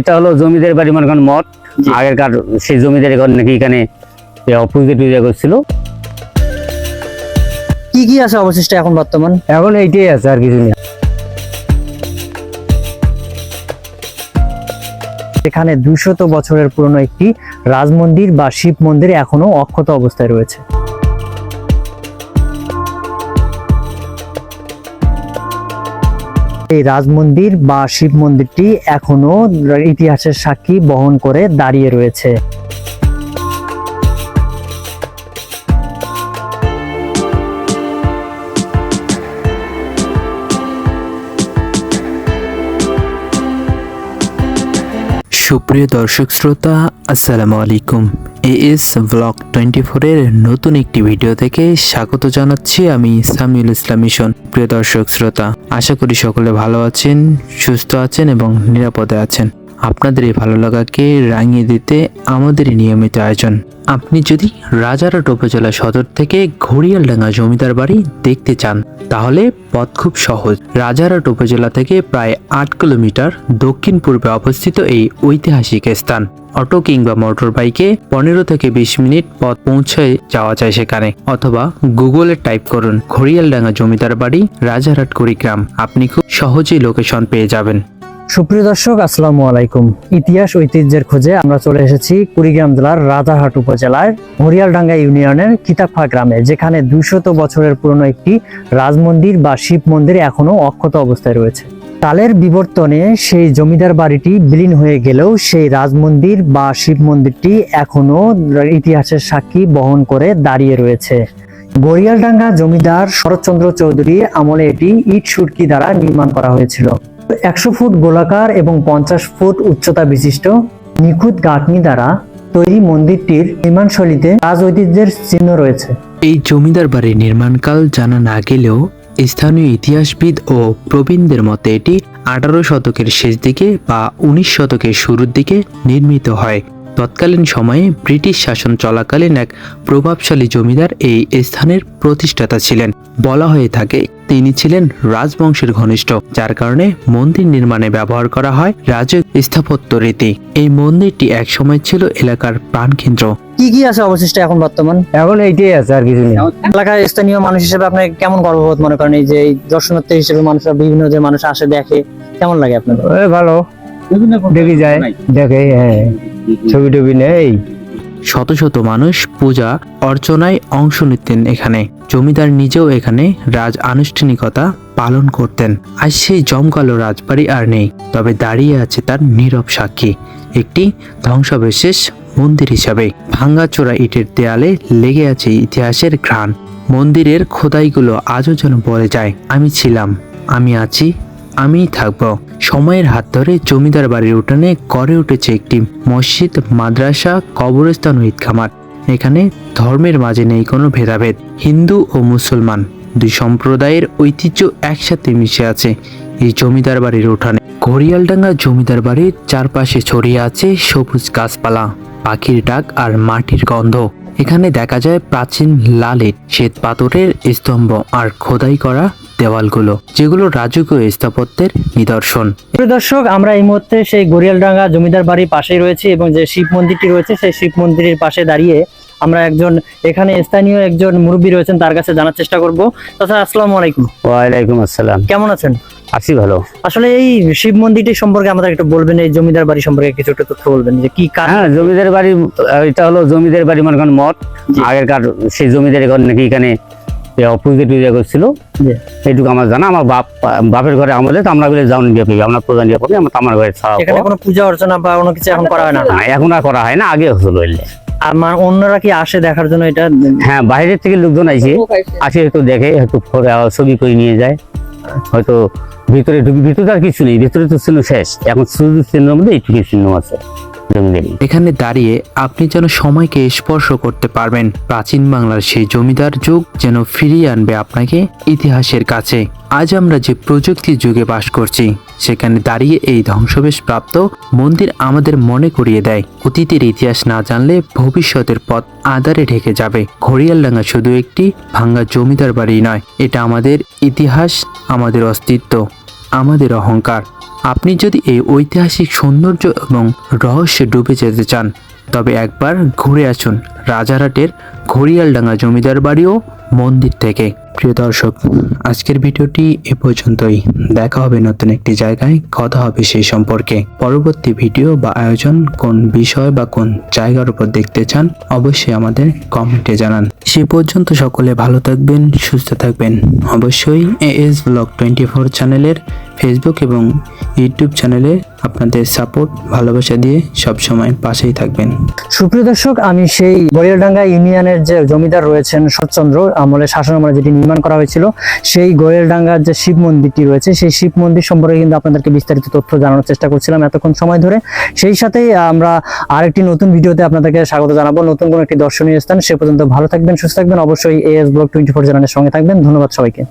এটা হলো জমিদার বাড়ি মনে করেন মঠ। আগেরকার সেই জমিদার ঘর নাকি এখানে অপূজা টুজা করছিল। কি কি আছে অবশিষ্ট এখন বর্তমান? এখন এইটাই আছে আর কিছু নেই। এখানে দুশত বছরের পুরনো একটি রাজমন্দির বা শিব মন্দির এখনও অক্ষত অবস্থায় রয়েছে। এই রাজমন্দির বা শিব মন্দিরটি এখনও ইতিহাসের সাক্ষী বহন করে দাঁড়িয়ে রয়েছে। সুপ্রিয় দর্শক শ্রোতা, আসসালামু আলাইকুম। এএস ব্লগ টোয়েন্টি ফোরের নতুন একটি ভিডিও থেকে স্বাগত জানাচ্ছি আমি সামিউল ইসলাম মিশন। প্রিয় দর্শক শ্রোতা, আশা করি সকলে ভালো আছেন, সুস্থ আছেন এবং নিরাপদে আছেন। আপনাদের এই ভালো লাগাকে রাঙিয়ে দিতে আমাদের নিয়মিত আয়োজন। আপনি যদি রাজারহাট উপজেলা সদর থেকে ঘড়িয়ালডাঙ্গা জমিদার বাড়ি দেখতে চান তাহলে পথ খুব সহজ। রাজারহাট উপজেলা থেকে প্রায় আট কিলোমিটার দক্ষিণ পূর্বে অবস্থিত এই ঐতিহাসিক স্থান। অটো কিংবা মোটর বাইকে পনেরো থেকে বিশ মিনিট পথ পৌঁছে যাওয়া যায় সেখানে। অথবা গুগলে টাইপ করুন, ঘড়িয়ালডাঙ্গা জমিদার বাড়ি, রাজারহাট কুড়িগ্রাম। আপনি খুব সহজেই লোকেশন পেয়ে যাবেন। সুপ্রিয় দর্শক, আসসালামু আলাইকুম। ইতিহাস ঐতিহ্যের খোঁজে আমরা চলে এসেছি কুড়িগ্রাম জেলার রাজারহাট উপজেলার হরিয়ালডাঙ্গা ইউনিয়নের কিতাবফা গ্রামে, যেখানে দুইশত বছরের পুরনো একটি রাজমন্দির বা শিব মন্দির এখনও অক্ষত অবস্থায় রয়েছে। কালের বিবর্তনে সেই জমিদার বাড়িটি বিলীন হয়ে গেলেও সেই রাজমন্দির বা শিব মন্দিরটি এখনও ইতিহাসের সাক্ষী বহন করে দাঁড়িয়ে রয়েছে। গড়িয়ালডাঙ্গা জমিদার শরৎচন্দ্র চৌধুরীর আমলে এটি ইট সুরকি দ্বারা নির্মাণ করা হয়েছিল। একশো ফুট গোলাকার এবং পঞ্চাশ ফুট উচ্চতা বিশিষ্ট নিখুঁত গাঁথনি দ্বারা তৈরি মন্দিরটির নির্মাণশৈলীতে রাজ ঐতিহ্যের চিহ্ন রয়েছে। এই জমিদার বাড়ির নির্মাণকাল জানা না গেলেও স্থানীয় ইতিহাসবিদ ও প্রবীণদের মতে এটি আঠারো শতকের শেষ দিকে বা উনিশ শতকের শুরুর দিকে নির্মিত হয়। তৎকালীন সময়ে ব্রিটিশ শাসন চলাকালীন এক প্রভাবশালী জমিদার এই স্থানের প্রতিষ্ঠাতা ছিলেন। বলা হয়ে থাকে তিনি ছিলেন রাজবংশের ঘনিষ্ঠ যার কারণে মন্দির নির্মাণে ব্যবহার করা হয় রাজ স্থাপত্য রীতি। এই মন্দিরটি একসময় ছিল এলাকার প্রাণকেন্দ্র। কি কি আছে অবশিষ্ট এখন বর্তমান? এখন এইটাই আছে আর কিছু নেই। এলাকার স্থানীয় মানুষ হিসেবে আপনি কেমন গর্ববোধ মনে করেন? এই যে দর্শনার্থী হিসেবে মানুষরা বিভিন্ন যে মানুষ আসে দেখে কেমন লাগে আপনার ভালো। দেখি যায় দেখে হ্যাঁ ছবি টবি নেই। শত শত মানুষ পূজা অর্চনায় অংশ নিতেন এখানে। জমিদার নিজেও এখানে রাজ আনুষ্ঠানিকতা পালন করতেন। আজ সেই জমকালো রাজবাড়ি আর নেই তবে দাঁড়িয়ে আছে তার নীরব সাক্ষী। একটি ধ্বংসাবশেষ মন্দির হিসাবে। ভাঙ্গাচোরা ইটের দেয়ালে লেগে আছে ইতিহাসের ঘ্রাণ। মন্দিরের খোদাইগুলো আজও যেন বলে যায় আমি ছিলাম আমি আছি আমিই থাকব। সময়ের হাত ধরে জমিদার বাড়ির উঠানে গড়ে উঠেছে একটি মসজিদ, মাদ্রাসা, কবরস্থান ও ঈদখামার এখানে ধর্মের মাঝে নেই কোনো ভেদাভেদ, হিন্দু ও মুসলমান। দুই সম্প্রদায়ের ঐতিহ্য একসাথে মিশে আছে এই জমিদার বাড়ির উঠানে। ঘড়িয়ালডাঙ্গা জমিদার বাড়ির চারপাশে ছড়িয়ে আছে সবুজ গাছপালা, পাখির ডাক আর মাটির গন্ধ। এখানে দেখা যায় প্রাচীন লাল ইট শ্বেত পাথরের স্তম্ভ আর খোদাই করা দেওয়ালগুলো যেগুলো রাজকীয় স্থাপত্যের নিদর্শন। দর্শক আমরা এই মুহূর্তে সেই গড়িয়ালডাঙ্গা জমিদার বাড়ির পাশেই রয়েছে এবং যে শিব মন্দিরটি রয়েছে সেই শিব মন্দিরের পাশে দাঁড়িয়ে আমরা একজন এখানে স্থানীয় একজন মুরব্বী রয়েছেন তার কাছে জানার চেষ্টা করব। তাছাড়া আসসালামু আলাইকুম। ওয়ালাইকুম আসসালাম। কেমন আছেন? আছি ভালো। আসলে এই শিব মন্দিরটি সম্পর্কে আমাদের একটু বলবেন এই জমিদার বাড়ি সম্পর্কে কিছু একটা তথ্য বলবেন যে কি হ্যাঁ জমিদার বাড়ি এটা হলো জমিদার বাড়ি মনে করেন মঠ। আগেরকার সেই জমিদার ঘর নাকি এখানে অপূজা টুজা করছিল। এইটুকু আমার জানা। আমার বাপ বাপের ঘরে আমাদের তো আমরা বলে যাওয়া দিয়ে পাবি আমরা প্রধান দিয়ে পাবি আমরা আমার ঘরে ছাড়া এখানে কোনো পূজা অর্চনা বা কোনো কিছু এখন করা হয় না? এখন আর করা হয় না আগে হতো বললে আর মা- অন্যরা কি আসে দেখার জন্য এটা? হ্যাঁ বাইরের থেকে লোকজন আইছে। আসে হয়তো দেখে হয়তো ছবি করে নিয়ে যায়। হয়তো ভিতরে ঢুকি ভিতরে আর কিছু নেই ভিতরে তো চিহ্ন শেষ। এখন শুধু চিহ্নের মধ্যে এইটুকু চিহ্ন আছে। এখানে দাঁড়িয়ে আপনি যেন সময়কে স্পর্শ করতে পারবেন। প্রাচীন বাংলার সেই জমিদার যুগ যেন ফিরিয়ে আনবে আপনাকে ইতিহাসের কাছে। আজ আমরা যে প্রযুক্তির যুগে বাস করছি, সেখানে দাঁড়িয়ে এই ধ্বংসবেশ প্রাপ্ত মন্দির আমাদের মনে করিয়ে দেয়। অতীতের ইতিহাস না জানলে ভবিষ্যতের পথ আধারে ঢেকে যাবে। ঘড়িয়ালডাঙ্গা শুধু একটি ভাঙ্গা জমিদার বাড়ি নয়, এটা আমাদের ইতিহাস, আমাদের অস্তিত্ব। আমাদের অহংকার। আপনি যদি এই ঐতিহাসিক সৌন্দর্য এবং রহস্যে ডুবে যেতে চান, তবে একবার ঘুরে আসুন রাজারহাটের ঘড়িয়ালডাঙ্গা জমিদার বাড়ি ও মন্দির থেকে। প্রিয় দর্শক, আজকের ভিডিওটি এ পর্যন্তই। দেখা হবে নতুন একটি জায়গায়, কথা হবে সেই সম্পর্কে। পরবর্তী ভিডিও বা আয়োজন কোন বিষয় বা কোন জায়গার উপর দেখতে চান, অবশ্যই আমাদের কমেন্টে জানান। সে পর্যন্ত সকলে ভালো থাকবেন, সুস্থ থাকবেন। অবশ্যই এএস ব্লগ টোয়েন্টি ফোর চ্যানেলের ফেসবুক এবং ইউটিউব চ্যানেলে আপনাদের সাপোর্ট, ভালোবাসা দিয়ে সবসময় পাশেই থাকবেন। সুপ্রিয় দর্শক, আমি সেই গোয়েলডাঙ্গা ইউনিয়নের যে জমিদার রয়েছেন শরৎচন্দ্র, আমলে শাসন আমলে যেটি নির্মাণ করা হয়েছিল। সেই গোয়েলডাঙ্গার যে শিব মন্দিরটি রয়েছে, সেই শিব মন্দির সম্পর্কে কিন্তু আপনাদেরকে বিস্তারিত তথ্য জানানোর চেষ্টা করছিলাম এতক্ষণ সময় ধরে। সেই সাথেই আমরা আরেকটি নতুন ভিডিওতে আপনাদেরকে স্বাগত জানাব। নতুন কোনো একটি দর্শনীয় স্থান, সে পর্যন্ত ভালো থাকবেন, সুস্থ থাকবেন। অবশ্যই এএস ব্লগ টোয়েন্টি ফোর চ্যানেলের সঙ্গে থাকবেন। ধন্যবাদ সবাইকে।